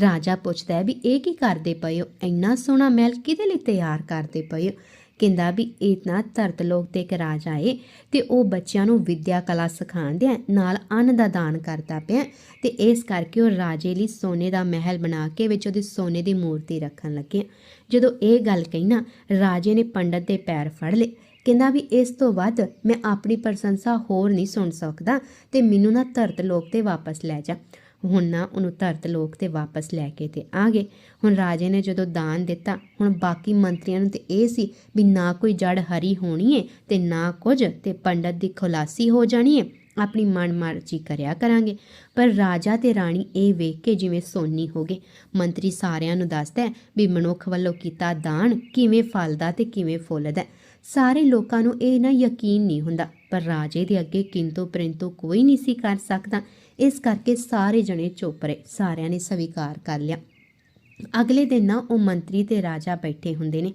ਰਾਜਾ ਪੁੱਛਦਾ ਹੈ ਵੀ ਇਹ ਕੀ ਕਰਦੇ ਪਏ ਹੋ? ਇੰਨਾ ਸੋਹਣਾ ਮਹਿਲ ਕਿਹਦੇ ਲਈ ਤਿਆਰ ਕਰਦੇ ਪਏ ਹੋ? ਕਹਿੰਦਾ ਵੀ ਇਹ ਨਾ ਧਰਤ ਲੋਕ ਤੇ ਇੱਕ ਰਾਜਾ ਏ ਤੇ ਉਹ ਬੱਚਿਆਂ ਨੂੰ ਵਿਦਿਆ ਕਲਾ ਸਿਖਾਉਂਦਿਆਂ ਨਾਲ ਅੰਨ ਦਾ ਦਾਨ ਕਰਦਾ ਪਿਆ ਤੇ ਇਸ ਕਰਕੇ ਉਹ ਰਾਜੇ ਲਈ ਸੋਨੇ ਦਾ ਮਹਿਲ ਬਣਾ ਕੇ ਵਿੱਚ ਉਹਦੀ ਸੋਨੇ ਦੀ ਮੂਰਤੀ ਰੱਖਣ ਲੱਗੇ। ਜਦੋਂ ਇਹ ਗੱਲ ਕਹੀ ਨਾ, ਰਾਜੇ ਨੇ ਪੰਡਤ ਦੇ ਪੈਰ ਫੜ ਲਏ। ਕਹਿੰਦਾ ਵੀ ਇਸ ਤੋਂ ਵੱਧ ਮੈਂ ਆਪਣੀ ਪ੍ਰਸ਼ੰਸਾ ਹੋਰ ਨਹੀਂ ਸੁਣ ਸਕਦਾ ਤੇ ਮੈਨੂੰ ਨਾ ਧਰਤ ਲੋਕ ਤੇ ਵਾਪਸ ਲੈ ਜਾ। ਹੁਣ ਨਾ ਉਹਨੂੰ ਧਰਤ ਲੋਕ ਤੇ ਵਾਪਸ ਲੈ ਕੇ ਤੇ ਆ ਗਏ। ਹੁਣ ਰਾਜੇ ਨੇ ਜਦੋਂ ਦਾਨ ਦਿੱਤਾ, ਹੁਣ ਬਾਕੀ ਮੰਤਰੀਆਂ ਨੂੰ ਤੇ ਇਹ ਸੀ ਵੀ ਨਾ ਕੋਈ ਜੜ ਹਰੀ ਹੋਣੀ ਏ ਤੇ ਨਾ ਕੁਝ ਤੇ ਪੰਡਤ ਦੀ ਖੁਲਾਸੀ ਹੋ ਜਾਣੀ ਏ। ਆਪਣੀ ਮਨਮਰਜ਼ੀ ਕਰਿਆ ਕਰਾਂਗੇ। ਪਰ ਰਾਜਾ ਤੇ ਰਾਣੀ ਇਹ ਵੇਖ ਕੇ ਜਿਵੇਂ ਸੋਨੀ ਹੋ ਗਏ। ਮੰਤਰੀ ਸਾਰਿਆਂ ਨੂੰ ਦੱਸਦਾ ਹੈ ਵੀ ਮਨੁੱਖ ਵੱਲੋਂ ਕੀਤਾ ਦਾਨ ਕਿਵੇਂ ਫਲਦਾ ਤੇ ਕਿਵੇਂ ਫੁੱਲਦਾ। ਸਾਰੇ ਲੋਕਾਂ ਨੂੰ ਇਹ ਨਾ ਯਕੀਨ ਨਹੀਂ ਹੁੰਦਾ, ਪਰ ਰਾਜੇ ਦੇ ਅੱਗੇ ਕਿੰਤੂ ਪਰੰਤੂ ਕੋਈ ਨਹੀਂ ਸੀ ਕਰ ਸਕਦਾ। ਇਸ ਕਰਕੇ ਸਾਰੇ ਜਣੇ ਚੁੱਪ ਰਹੇ, ਸਾਰਿਆਂ ਨੇ ਸਵੀਕਾਰ ਕਰ ਲਿਆ। ਅਗਲੇ ਦਿਨ ਨਾ ਉਹ ਮੰਤਰੀ ਤੇ ਰਾਜਾ ਬੈਠੇ ਹੁੰਦੇ ਨੇ।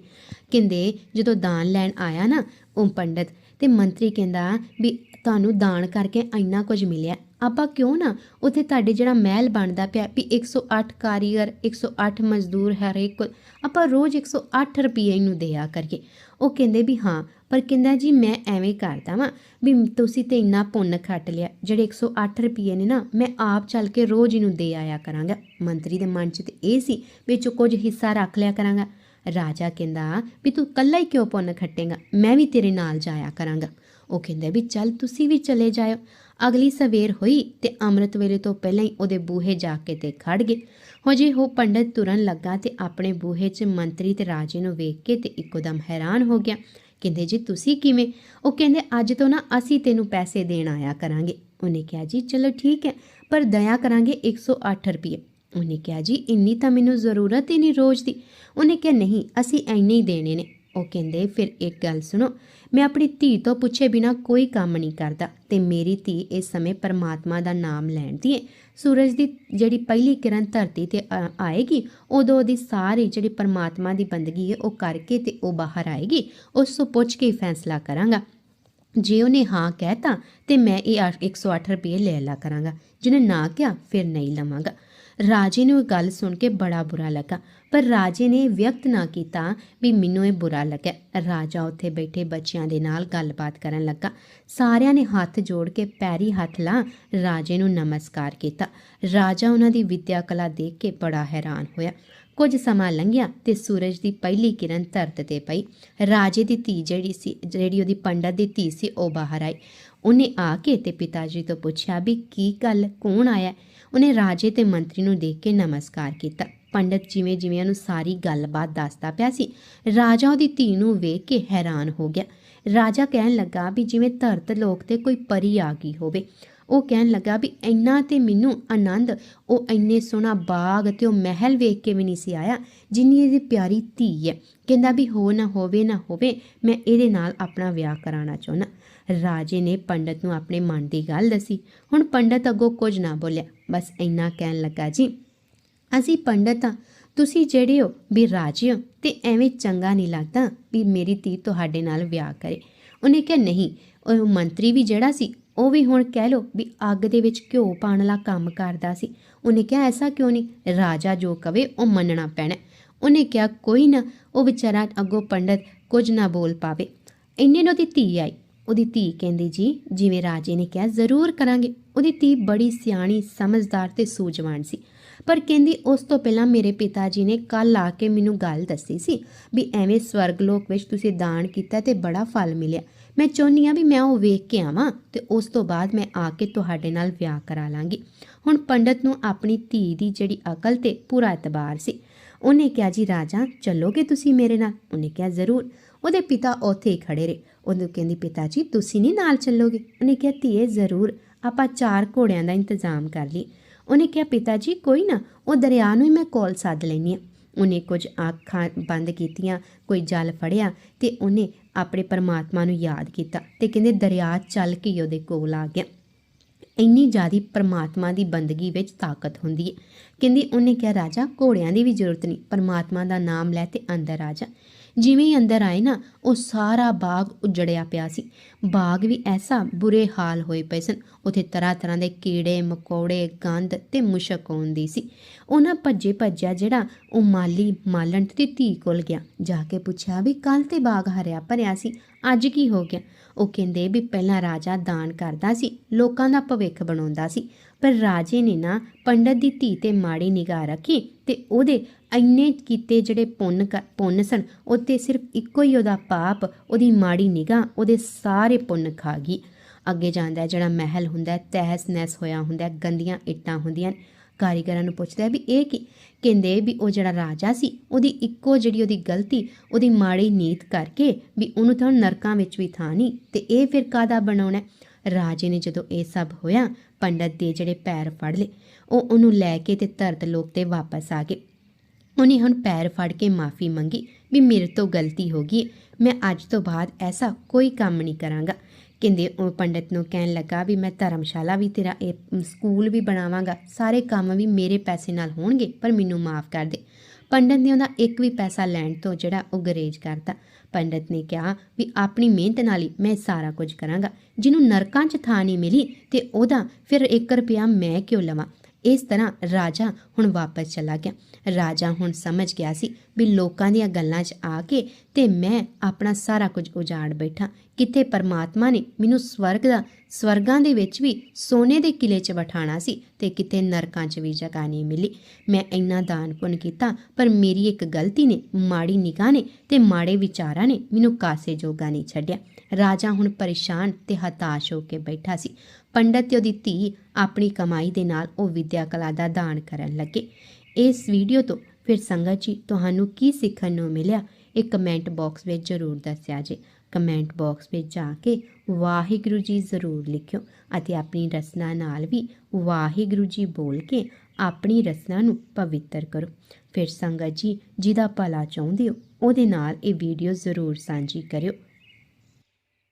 ਕਹਿੰਦੇ, ਜਦੋਂ ਦਾਨ ਲੈਣ ਆਇਆ ਨਾ ਉਹ ਪੰਡਤ, ਤੇ ਮੰਤਰੀ ਕਹਿੰਦਾ ਵੀ ਤੁਹਾਨੂੰ ਦਾਨ ਕਰਕੇ ਇੰਨਾ ਕੁਝ ਮਿਲਿਆ। ਆਪਾਂ ਕਿਉਂ ਨਾ ਉੱਥੇ ਤੁਹਾਡੇ ਜਿਹੜਾ ਮਹਿਲ ਬਣਦਾ ਪਿਆ ਵੀ 108 ਕਾਰੀਗਰ 108 ਮਜ਼ਦੂਰ ਹਰੇਕ ਆਪਾਂ ਰੋਜ਼ 108 ਰੁਪਏ ਨੂੰ ਦਿਆ ਕਰੀਏ। ਉਹ ਕਹਿੰਦੇ ਵੀ ਹਾਂ ਪਰ ਕਹਿੰਦਾ ਜੀ, ਮੈਂ ਐਵੇਂ ਕਰਦਾ ਵਾਂ ਵੀ ਤੁਸੀਂ ਤੇ ਇੰਨਾ ਪੁੰਨ ਖੱਟ ਲਿਆ, ਜਿਹੜੇ 108 ਰੁਪਏ ਨੇ ਨਾ, ਮੈਂ ਆਪ ਚੱਲ ਕੇ ਰੋਜ਼ ਇਹਨੂੰ ਦੇ ਆਇਆ ਕਰਾਂਗਾ। ਮੰਤਰੀ ਦੇ ਮਨ 'ਚ ਤੇ ਇਹ ਸੀ ਵੀ ਵਿੱਚ ਕੁਝ ਹਿੱਸਾ ਰੱਖ ਲਿਆ ਕਰਾਂਗਾ। ਰਾਜਾ ਕਹਿੰਦਾ ਵੀ ਤੂੰ ਕੱਲਾ ਹੀ ਕਿਉਂ ਪੁੰਨ ਖੱਟੇਗਾ? ਮੈਂ ਵੀ ਤੇਰੇ ਨਾਲ ਜਾਇਆ ਕਰਾਂਗਾ। ਉਹ ਕਹਿੰਦਾ ਵੀ ਚੱਲ ਤੁਸੀਂ ਵੀ ਚਲੇ ਜਾਇਓ। ਅਗਲੀ ਸਵੇਰ ਹੋਈ ਤੇ ਅੰਮ੍ਰਿਤ ਵੇਲੇ ਤੋਂ ਪਹਿਲਾਂ ਹੀ ਉਹਦੇ ਬੂਹੇ ਜਾ ਕੇ ਤੇ ਖੜ ਗਏ। ਹਜੇ ਉਹ ਪੰਡਤ ਤੁਰਨ ਲੱਗਾ ਤੇ ਆਪਣੇ ਬੂਹੇ 'ਚ ਮੰਤਰੀ ਤੇ ਰਾਜੇ ਨੂੰ ਵੇਖ ਕੇ ਤੇ ਇੱਕੋਦਮ ਹੈਰਾਨ ਹੋ ਗਿਆ। ਕਹਿੰਦੇ, ਜੀ, ਤੁਸੀਂ ਕਿਵੇਂ? ਉਹ ਕਹਿੰਦੇ, ਅੱਜ ਤੋਂ ਨਾ ਅਸੀਂ ਤੈਨੂੰ ਪੈਸੇ ਦੇਣ ਆਇਆ ਕਰਾਂਗੇ। ਉਹਨੇ ਕਿਹਾ, ਜੀ, ਚਲੋ ਠੀਕ ਹੈ, ਪਰ ਦਇਆ ਕਰਾਂਗੇ 108 ਰੁਪਏ। ਉਹਨੇ ਕਿਹਾ, ਜੀ, ਇੰਨੀ ਤਾਂ ਮੈਨੂੰ ਜ਼ਰੂਰਤ ਹੀ ਨਹੀਂ ਰੋਜ਼ ਦੀ। ਉਹਨੇ ਕਿਹਾ, ਨਹੀਂ, ਅਸੀਂ ਐਨੇ ਹੀ ਦੇਣੇ ਨੇ। ਉਹ ਕਹਿੰਦੇ, ਫਿਰ ਇੱਕ ਗੱਲ ਸੁਣੋ ਮੈਂ ਆਪਣੀ ਧੀ ਤੋਂ ਪੁੱਛੇ ਬਿਨਾ ਕੋਈ ਕੰਮ ਨਹੀਂ ਕਰਦਾ ਤੇ ਮੇਰੀ ਧੀ ਇਸ ਸਮੇਂ ਪਰਮਾਤਮਾ ਦਾ ਨਾਮ ਲੈਣ ਦੀ ਏ ਸੂਰਜ ਦੀ ਜਿਹੜੀ ਪਹਿਲੀ ਕਿਰਨ ਧਰਤੀ ਤੇ ਆ- ਆਏਗੀ, ਉਦੋਂ ਉਹਦੀ ਸਾਰੀ ਜਿਹੜੀ ਪਰਮਾਤਮਾ ਦੀ ਬੰਦਗੀ ਹੈ, ਉਹ ਕਰਕੇ ਤੇ ਉਹ ਬਾਹਰ ਆਏਗੀ। ਉਸ ਤੋਂ ਪੁੱਛ ਕੇ ਫੈਸਲਾ ਕਰਾਂਗਾ। ਜੇ ਉਹਨੇ ਹਾਂ ਕਹਿਤਾ, ਤੇ ਮੈਂ ਇਹ ਅੱਠ- 108 ਰੁਪਏ ਲੈ ਲਾ ਕਰਾਂਗਾ। ਜਿਹਨੇ ਨਾ ਕਿਹਾ, ਫਿਰ ਨਹੀਂ ਲਵਾਂਗਾ। ਰਾਜੇ ਨੂੰ ਇਹ ਗੱਲ ਸੁਣ ਕੇ ਬੜਾ ਬੁਰਾ ਲੱਗਾ। ਪਰ ਰਾਜੇ ਨੇ ਵਿਅਕਤ ਨਾ ਕੀਤਾ ਵੀ ਮੈਨੂੰ ਇਹ ਬੁਰਾ ਲੱਗਿਆ ਰਾਜਾ ਉੱਥੇ ਬੈਠੇ ਬੱਚਿਆਂ ਦੇ ਨਾਲ ਗੱਲਬਾਤ ਕਰਨ ਲੱਗਾ। ਸਾਰਿਆਂ ਨੇ ਹੱਥ ਜੋੜ ਕੇ ਪੈਰੀ ਹੱਥ ਲਾ ਰਾਜੇ ਨੂੰ ਨਮਸਕਾਰ ਕੀਤਾ। ਰਾਜਾ ਉਹਨਾਂ ਦੀ ਵਿਦਿਆ ਕਲਾ ਦੇਖ ਕੇ ਬੜਾ ਹੈਰਾਨ ਹੋਇਆ। ਕੁਝ ਸਮਾਂ ਲੰਘਿਆ ਤੇ ਸੂਰਜ ਦੀ ਪਹਿਲੀ ਕਿਰਨ ਧਰਤ ਤੇ ਪਈ। ਰਾਜੇ ਦੀ ਧੀ ਜਿਹੜੀ ਸੀ, ਜਿਹੜੀ ਉਹਦੀ ਪੰਡਤ ਦੀ ਧੀ ਸੀ, ਉਹ ਬਾਹਰ ਆਈ। ਉਹਨੇ ਆ ਕੇ ਤੇ ਪਿਤਾ ਜੀ ਤੋਂ ਪੁੱਛਿਆ ਵੀ ਕੀ ਗੱਲ, ਕੌਣ ਆਇਆ? ਉਹਨੇ ਰਾਜੇ ਤੇ ਮੰਤਰੀ ਨੂੰ ਦੇਖ ਕੇ ਨਮਸਕਾਰ ਕੀਤਾ। ਪੰਡਤ ਜਿਵੇਂ ਜਿਵੇਂ ਉਹਨੂੰ ਸਾਰੀ ਗੱਲਬਾਤ ਦੱਸਦਾ ਪਿਆ ਸੀ, ਰਾਜਾ ਉਹਦੀ ਧੀ ਨੂੰ ਵੇਖ ਕੇ ਹੈਰਾਨ ਹੋ ਗਿਆ। ਰਾਜਾ ਕਹਿਣ ਲੱਗਾ ਵੀ ਜਿਵੇਂ ਧਰਤ ਲੋਕ ਤੇ ਕੋਈ ਪਰੀ ਆ ਗਈ ਹੋਵੇ, ਉਹ ਕਹਿਣ ਲੱਗਾ ਵੀ ਇੰਨਾ ਤੇ ਮੈਨੂੰ ਆਨੰਦ, ਉਹ ਇੰਨੇ ਸੋਹਣਾ ਬਾਗ ਤੇ ਉਹ ਮਹਿਲ ਵੇਖ ਕੇ ਵੀ ਨਹੀਂ ਸੀ ਆਇਆ, ਜਿੰਨੀ ਇਹਦੀ ਪਿਆਰੀ ਧੀ ਹੈ। ਕਹਿੰਦਾ ਵੀ ਹੋ ਨਾ ਹੋਵੇ ਨਾ ਹੋਵੇ, ਮੈਂ ਇਹਦੇ ਨਾਲ ਆਪਣਾ ਵਿਆਹ ਕਰਾਉਣਾ ਚਾਹੁੰਦਾ। ਰਾਜੇ ਨੇ ਪੰਡਤ ਨੂੰ ਆਪਣੇ ਮਨ ਦੀ ਗੱਲ ਦੱਸੀ। ਹੁਣ ਪੰਡਤ ਅੱਗੋਂ ਕੁਝ ਨਾ ਬੋਲਿਆ, ਬਸ ਇੰਨਾ ਕਹਿਣ ਲੱਗਾ ਜੀ ਅਸੀਂ ਪੰਡਤ ਹਾਂ। ਤੁਸੀਂ ਜਿਹੜੇ ਹੋ ਵੀ ਰਾਜੇ ਹੋ ਤੇ ਐਵੇਂ ਚੰਗਾ ਨਹੀਂ ਲੱਗਦਾ ਵੀ ਮੇਰੀ ਧੀ ਤੁਹਾਡੇ ਨਾਲ ਵਿਆਹ ਕਰੇ। ਉਹਨੇ ਕਿਹਾ, ਨਹੀਂ, ਉਹ ਮੰਤਰੀ ਵੀ ਜਿਹੜਾ ਸੀ, ਉਹ ਵੀ ਹੁਣ ਕਹਿ ਲੋ ਵੀ ਅੱਗ ਦੇ ਵਿੱਚ ਘਿਓ ਪਾਉਣ ਵਾਲਾ ਕੰਮ ਕਰਦਾ ਸੀ। ਉਹਨੇ ਕਿਹਾ, ਐਸਾ ਕਿਉਂ ਨਹੀਂ? ਰਾਜਾ ਜੋ ਕਵੇ, ਉਹ ਮੰਨਣਾ ਪੈਣਾ। ਉਹਨੇ ਕਿਹਾ, ਕੋਈ ਨਾ, ਉਹ ਵਿਚਾਰਾ ਅੱਗੋਂ ਪੰਡਤ ਕੁਝ ਨਾ ਬੋਲ ਪਾਵੇ। ਇੰਨੇ ਨੂੰ ਉਹਦੀ ਧੀ ਆਈ। ਉਹਦੀ ਧੀ ਕਹਿੰਦੀ, ਜੀ, ਜਿਵੇਂ ਰਾਜੇ ਨੇ ਕਿਹਾ, ਜ਼ਰੂਰ ਕਰਾਂਗੇ। ਉਹਦੀ ਧੀ ਬੜੀ ਸਿਆਣੀ, ਸਮਝਦਾਰ ਤੇ ਸੂਝਵਾਨ ਸੀ। ਪਰ ਕਹਿੰਦੀ, ਉਸ ਤੋਂ ਪਹਿਲਾਂ ਮੇਰੇ ਪਿਤਾ ਜੀ ਨੇ ਕੱਲ ਆ ਕੇ ਮੈਨੂੰ ਗੱਲ ਦੱਸੀ ਸੀ ਵੀ ਐਵੇਂ ਸਵਰਗ ਲੋਕ ਵਿੱਚ ਤੁਸੀਂ ਦਾਨ ਕੀਤਾ ਤੇ ਬੜਾ ਫਲ ਮਿਲਿਆ। ਮੈਂ ਚਾਹੁੰਦੀ ਆ ਵੀ ਮੈਂ ਉਹ ਵੇਖ ਕੇ ਆਵਾਂ ਤੇ ਉਸ ਤੋਂ ਬਾਅਦ ਮੈਂ ਆ ਕੇ ਤੁਹਾਡੇ ਨਾਲ ਵਿਆਹ ਕਰਾ ਲਾਂਗੀ। ਹੁਣ ਪੰਡਤ ਨੂੰ ਆਪਣੀ ਧੀ ਦੀ ਜਿਹੜੀ ਅਕਲ ਤੇ ਪੂਰਾ ਇਤਬਾਰ ਸੀ। ਉਹਨੇ ਕਿਹਾ, ਜੀ, ਰਾਜਾ, ਚੱਲੋਗੇ ਤੁਸੀਂ ਮੇਰੇ ਨਾਲ? ਉਹਨੇ ਕਿਹਾ, ਜ਼ਰੂਰ। ਉਹਦੇ ਪਿਤਾ ਉੱਥੇ ਹੀ ਖੜੇ ਰਹੇ। ਉਹਨੂੰ ਕਹਿੰਦੀ ਪਿਤਾ ਜੀ ਤੁਸੀਂ ਨਹੀਂ ਨਾਲ ਚੱਲੋਗੇ? ਉਹਨੇ ਕਿਹਾ, ਧੀਏ, ਜ਼ਰੂਰ। ਆਪਾਂ ਚਾਰ ਘੋੜਿਆਂ ਦਾ ਇੰਤਜ਼ਾਮ ਕਰ ਲਈ ਉਹਨੇ ਕਿਹਾ ਪਿਤਾ ਜੀ ਕੋਈ ਨਾ, ਉਹ ਦਰਿਆ ਨੂੰ ਹੀ ਮੈਂ ਕੋਲ ਸੱਦ ਲੈਣੀ ਆ ਉਹਨੇ ਕੁਝ ਅੱਖਾਂ ਬੰਦ ਕੀਤੀਆਂ, ਕੋਈ ਜਲ ਫੜਿਆ ਤੇ ਉਹਨੇ ਆਪਣੇ ਪਰਮਾਤਮਾ ਨੂੰ ਯਾਦ ਕੀਤਾ ਤੇ ਕਹਿੰਦੇ, ਦਰਿਆ ਚੱਲ ਕੇ ਹੀ ਉਹਦੇ ਕੋਲ ਆ ਗਿਆ। ਇੰਨੀ ਜ਼ਿਆਦੀ ਪਰਮਾਤਮਾ ਦੀ ਬੰਦਗੀ ਵਿੱਚ ਤਾਕਤ ਹੁੰਦੀ ਹੈ ਕਹਿੰਦੀ, ਉਹਨੇ ਕਿਹਾ, ਰਾਜਾ, ਘੋੜਿਆਂ ਦੀ ਵੀ ਜ਼ਰੂਰਤ ਨਹੀਂ ਪਰਮਾਤਮਾ ਦਾ ਨਾਮ ਲੈ ਤੇ ਅੰਦਰ ਆ ਜਾ। ਜਿਵੇਂ ਹੀ ਅੰਦਰ ਆਏ ਨਾ, ਉਹ ਸਾਰਾ ਬਾਗ ਉਜੜਿਆ ਪਿਆ ਸੀ। ਬਾਗ ਵੀ ਐਸਾ ਬੁਰੇ ਹਾਲ ਹੋਏ ਪਏ ਸਨ। ਉਥੇ ਤਰ੍ਹਾਂ ਤਰ੍ਹਾਂ ਦੇ ਕੀੜੇ, ਮਕੌੜੇ, ਗੰਦ ਤੇ ਮੁਸ਼ਕ ਆਉਂਦੀ ਸੀ। ਉਹਨਾਂ ਭੱਜੇ ਭੱਜਿਆ ਜਿਹੜਾ ਉਹ ਮਾਲੀ ਮਾਲਣ ਦੀ ਧੀ ਕੋਲ ਗਿਆ। ਜਾ ਕੇ ਪੁੱਛਿਆ ਵੀ ਕੱਲ ਤੇ ਬਾਗ ਹਰਿਆ ਭਰਿਆ ਸੀ, ਅੱਜ ਕੀ ਹੋ ਗਿਆ? ਉਹ ਕਹਿੰਦੇ ਵੀ ਪਹਿਲਾਂ ਰਾਜਾ ਦਾਨ ਕਰਦਾ ਸੀ, ਲੋਕਾਂ ਦਾ ਭਵਿੱਖ ਬਣਾਉਂਦਾ ਸੀ। ਪਰ ਰਾਜੇ ਨੇ ਨਾ ਪੰਡਤ ਦੀ ਧੀ ਤੇ ਮਾੜੀ ਨਿਗਾਹ ਰੱਖੀ ਤੇ ਉਹਦੇ ਇੰਨੇ ਕੀਤੇ ਜਿਹੜੇ ਪੁੰਨ ਕ- ਪੁੰਨ ਸਨ ਉੱਤੇ ਸਿਰਫ ਇੱਕੋ ਹੀ ਉਹਦਾ ਪਾਪ, ਉਹਦੀ ਮਾੜੀ ਨਿਗਾਹ, ਉਹਦੇ ਸਾਰੇ ਪੁੰਨ ਖਾ ਗਈ। ਅੱਗੇ ਜਾਂਦਾ ਹੈ ਜਿਹੜਾ ਮਹਿਲ ਹੁੰਦਾ ਹੈ, ਤਹਿਸ ਨਹਿਸ ਹੋਇਆ ਹੁੰਦਾ ਹੈ, ਗੰਦੀਆਂ ਇੱਟਾਂ ਹੁੰਦੀਆਂ ਕਾਰੀਗਰਾਂ ਨੂੰ ਪੁੱਛਦਾ ਵੀ ਇਹ ਕੀ? ਕਹਿੰਦੇ ਵੀ ਉਹ ਜਿਹੜਾ ਰਾਜਾ ਸੀ, ਉਹਦੀ ਇੱਕੋ ਜਿਹੜੀ ਉਹਦੀ ਗਲਤੀ, ਉਹਦੀ ਮਾੜੀ ਨੀਤ ਕਰਕੇ ਵੀ ਉਹਨੂੰ ਤਾਂ ਨਰਕਾਂ ਵਿੱਚ ਵੀ ਥਾਂ ਨਹੀਂ ਤੇ ਇਹ ਫਿਰ ਕਾਦਾ ਬਣਾਉਣਾ ਰਾਜੇ ਨੇ ਜਦੋਂ ਇਹ ਸਭ ਹੋਇਆ, ਪੰਡਤ ਦੇ ਜਿਹੜੇ ਪੈਰ ਫੜ ਲਏ। ਉਹ ਉਹਨੂੰ ਲੈ ਕੇ ਤੇ ਧਰਤ ਲੋਕ ਤੇ ਵਾਪਸ ਆ ਗਏ। ਉਹਨੇ ਹੁਣ ਪੈਰ ਫੜ ਕੇ ਮਾਫੀ ਮੰਗੀ ਵੀ ਮੇਰੇ ਤੋਂ ਗਲਤੀ ਹੋ ਗਈ ਮੈਂ ਅੱਜ ਤੋਂ ਬਾਅਦ ਐਸਾ ਕੋਈ ਕੰਮ ਨਹੀਂ ਕਰਾਂਗਾ। ਕਹਿੰਦੇ ਉਹ ਪੰਡਤ ਨੂੰ ਕਹਿਣ ਲੱਗਾ ਵੀ ਮੈਂ ਧਰਮਸ਼ਾਲਾ ਵੀ ਤੇਰਾ ਇਹ ਸਕੂਲ ਵੀ ਬਣਾਵਾਂਗਾ। ਸਾਰੇ ਕੰਮ ਵੀ ਮੇਰੇ ਪੈਸੇ ਨਾਲ ਹੋਣਗੇ, ਪਰ ਮੈਨੂੰ ਮਾਫ ਕਰ ਦੇ। ਪੰਡਤ ਨੇ ਉਹਦਾ ਇੱਕ ਵੀ ਪੈਸਾ ਲੈਣ ਤੋਂ ਜਿਹੜਾ ਉਹ ਗਰੇਜ ਕਰਤਾ। ਪੰਡਤ ਨੇ ਕਿਹਾ ਵੀ ਆਪਣੀ ਮਿਹਨਤ ਨਾਲ ਹੀ ਮੈਂ ਸਾਰਾ ਕੁਝ ਕਰਾਂਗਾ। ਜਿਹਨੂੰ ਨਰਕਾਂ 'ਚ ਥਾਂ ਨਹੀਂ ਮਿਲੀ ਤੇ ਉਹਦਾ ਫਿਰ 1 ਰੁਪਿਆ ਮੈਂ ਕਿਉਂ ਲਵਾਂ? ਇਸ ਤਰ੍ਹਾਂ ਰਾਜਾ ਹੁਣ ਵਾਪਸ ਚਲਾ ਗਿਆ। ਰਾਜਾ ਹੁਣ ਸਮਝ ਗਿਆ ਸੀ ਵੀ ਲੋਕਾਂ ਦੀਆਂ ਗੱਲਾਂ 'ਚ ਆ ਕੇ ਤੇ ਮੈਂ ਆਪਣਾ ਸਾਰਾ ਕੁਝ ਉਜਾੜ ਬੈਠਾ। ਕਿੱਥੇ ਪਰਮਾਤਮਾ ਨੇ ਮੈਨੂੰ ਸਵਰਗ ਦਾ, ਸਵਰਗਾਂ ਦੇ ਵਿੱਚ ਵੀ ਸੋਨੇ ਦੇ ਕਿਲੇ 'ਚ ਬਿਠਾਣਾ ਸੀ ਤੇ ਕਿਤੇ ਨਰਕਾਂ 'ਚ ਵੀ ਜਗ੍ਹਾ ਨਹੀਂ ਮਿਲੀ। ਮੈਂ ਇੰਨਾ ਦਾਨ ਪੁੰਨ ਕੀਤਾ, ਪਰ ਮੇਰੀ ਇੱਕ ਗਲਤੀ ਨੇ, ਮਾੜੀ ਨਿਗਾਹ ਨੇ ਤੇ ਮਾੜੇ ਵਿਚਾਰਾਂ ਨੇ ਮੈਨੂੰ ਕਾਸੇ ਜੋਗਾ ਨਹੀਂ ਛੱਡਿਆ। ਰਾਜਾ ਹੁਣ ਪਰੇਸ਼ਾਨ ਤੇ ਹਤਾਸ਼ ਹੋ ਕੇ ਬੈਠਾ ਸੀ। ਪੰਡਤ ਤੇ ਉਹਦੀ ਧੀ ਆਪਣੀ ਕਮਾਈ ਦੇ ਨਾਲ ਉਹ ਵਿਦਿਆ ਕਲਾ ਦਾ ਦਾਨ ਕਰਨ ਲੱਗੇ। ਇਸ ਵੀਡੀਓ ਤੋਂ ਫਿਰ ਸੰਗਤ ਜੀ, ਤੁਹਾਨੂੰ ਕੀ ਸਿੱਖਣ ਨੂੰ ਮਿਲਿਆ? ਇਹ ਕਮੈਂਟ ਬਾਕਸ ਵਿੱਚ ਜ਼ਰੂਰ ਦੱਸਿਆ ਜੇ। ਕਮੈਂਟ ਬਾਕਸ ਵਿੱਚ ਜਾ ਕੇ ਵਾਹਿਗੁਰੂ ਜੀ ਜ਼ਰੂਰ ਲਿਖਿਓ ਅਤੇ ਆਪਣੀ ਰਸਨਾ ਨਾਲ ਵੀ ਵਾਹਿਗੁਰੂ ਜੀ ਬੋਲ ਕੇ ਆਪਣੀ ਰਸਨਾ ਨੂੰ ਪਵਿੱਤਰ ਕਰੋ। ਫਿਰ ਸੰਗਤ ਜੀ, ਜਿਹਦਾ ਭਲਾ ਚਾਹੁੰਦੇ ਹੋ, ਉਹਦੇ ਨਾਲ ਇਹ ਵੀਡੀਓ ਜ਼ਰੂਰ ਸਾਂਝੀ ਕਰਿਓ।